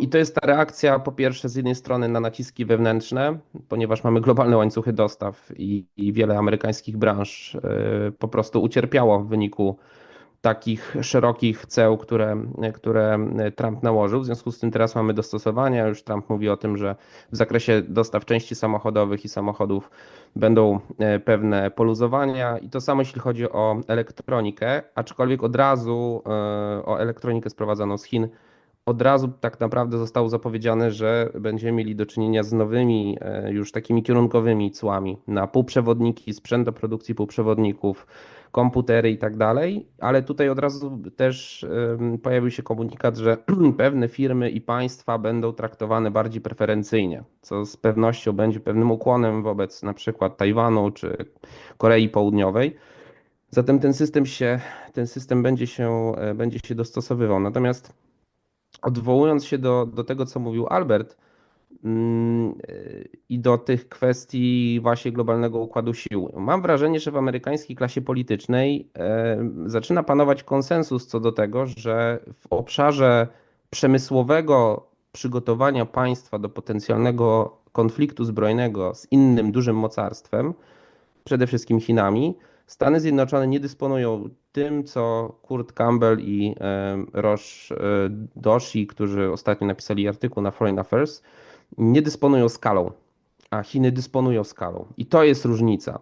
I to jest ta reakcja, po pierwsze, z jednej strony na naciski wewnętrzne, ponieważ mamy globalne łańcuchy dostaw i, i wiele amerykańskich branż y, po prostu ucierpiało w wyniku takich szerokich ceł, które, które Trump nałożył. W związku z tym teraz mamy dostosowania. Już Trump mówi o tym, że w zakresie dostaw części samochodowych i samochodów będą e, pewne poluzowania. I to samo jeśli chodzi o elektronikę, aczkolwiek od razu e, o elektronikę sprowadzaną z Chin od razu tak naprawdę zostało zapowiedziane, że będziemy mieli do czynienia z nowymi, e, już takimi kierunkowymi cłami na półprzewodniki, sprzęt do produkcji półprzewodników, komputery i tak dalej, ale tutaj od razu też pojawił się komunikat, że pewne firmy i państwa będą traktowane bardziej preferencyjnie, co z pewnością będzie pewnym ukłonem wobec na przykład Tajwanu czy Korei Południowej. Zatem ten system się, ten system będzie się, e, będzie się dostosowywał. Natomiast odwołując się do, do tego, co mówił Albert mm, i do tych kwestii właśnie globalnego układu sił, mam wrażenie, że w amerykańskiej klasie politycznej zaczyna panować konsensus co do tego, że w obszarze przemysłowego przygotowania państwa do potencjalnego konfliktu zbrojnego z innym dużym mocarstwem, przede wszystkim Chinami, Stany Zjednoczone nie dysponują tym, co Kurt Campbell i Roche e, Doshi, którzy ostatnio napisali artykuł na Foreign Affairs, nie dysponują skalą, a Chiny dysponują skalą. I to jest różnica.